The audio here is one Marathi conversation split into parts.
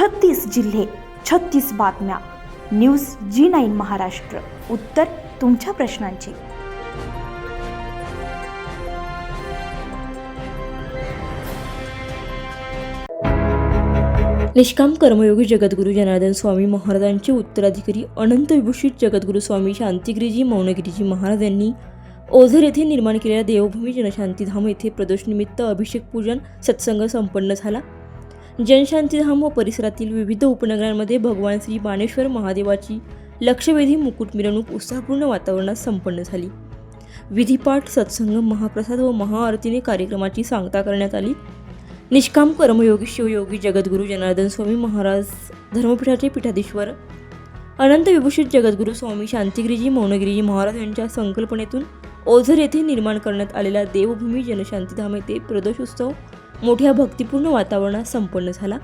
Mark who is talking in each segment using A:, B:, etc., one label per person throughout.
A: छत्तीस जिल्हे छत्तीस बातम्या. News G nine Maharashtra. उत्तर तुमच्या प्रश्नांची.
B: निष्काम कर्मयोगी जगद्गुरू जनार्दन स्वामी महाराजांचे उत्तराधिकारी अनंत विभूषित जगद्गुरू स्वामी शांतिगिरीजी मौनगिरीजी महाराज यांनी ओझर येथे निर्माण केलेल्या देवभूमी जनशांतीधाम येथे प्रदोषनिमित्त अभिषेक पूजन सत्संग संपन्न झाला. जनशांतीधाम व परिसरातील विविध उपनगरांमध्ये भगवान श्री बाणेश्वर महादेवाची लक्षवेधी मुकुट मिरवणूक उत्साहपूर्ण वातावरणात संपन्न झाली. विधिपाठ सत्संग महाप्रसाद व महाआरतीने कार्यक्रमाची सांगता करण्यात आली. निष्काम कर्मयोगी शिवयोगी जगद्गुरू जनार्दन स्वामी महाराज धर्मपीठाचे पीठाधीश्वर अनंत विभूषित जगद्गुरू स्वामी शांतिगिरीजी मौनगिरीजी महाराज यांच्या संकल्पनेतून ओझर येथे निर्माण करण्यात आलेल्या देवभूमी जनशांतीधाम येथे प्रदोषोत्सव मोठ्या भक्तिपूर्ण वातावरणात संपन्न झाला.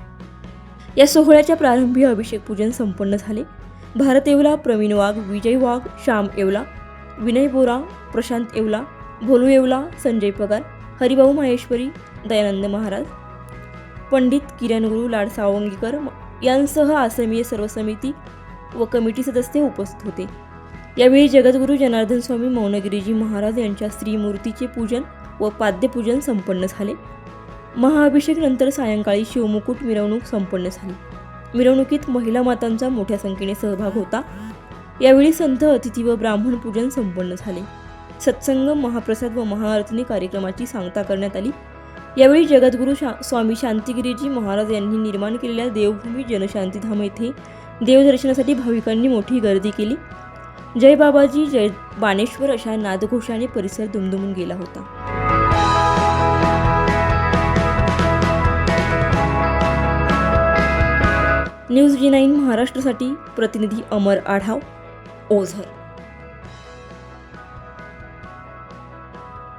B: या सोहळ्याच्या प्रारंभी अभिषेक पूजन संपन्न झाले. भारत येवला प्रवीण वाघ विजय वाघ श्याम येवला विनय बोरा प्रशांत येवला भोलू येवला संजय पगार हरिभाऊ माहेश्वरी दयानंद महाराज पंडित किरण गुरु लाड सावंगीकर यांसह आश्रमीय सर्व समिती व कमिटी सदस्य उपस्थित होते. यावेळी जगद्गुरू जनार्दन स्वामी मौनगिरीजी महाराज यांच्या श्रीमूर्तीचे पूजन व पाद्यपूजन संपन्न झाले. महाअभिषेकनंतर सायंकाळी शिवमुकुट मिरवणूक संपन्न झाली. मिरवणुकीत महिला मातांचा मोठ्या संख्येने सहभाग होता. यावेळी संत अतिथी व ब्राह्मण पूजन संपन्न झाले. सत्संग महाप्रसाद व महाआरतीने कार्यक्रमाची सांगता करण्यात आली. यावेळी जगद्गुरू शा स्वामी शांतिगिरीजी महाराज यांनी निर्माण केलेल्या देवभूमी जनशांतीधाम येथे देवदर्शनासाठी भाविकांनी मोठी गर्दी केली. जय बाबाजी जय बाणेश्वर अशा नादघोषाने परिसर दुमदुमून गेला होता. न्यूज जी नाईन महाराष्ट्रासाठी प्रतिनिधी अमर आढाव ओझर.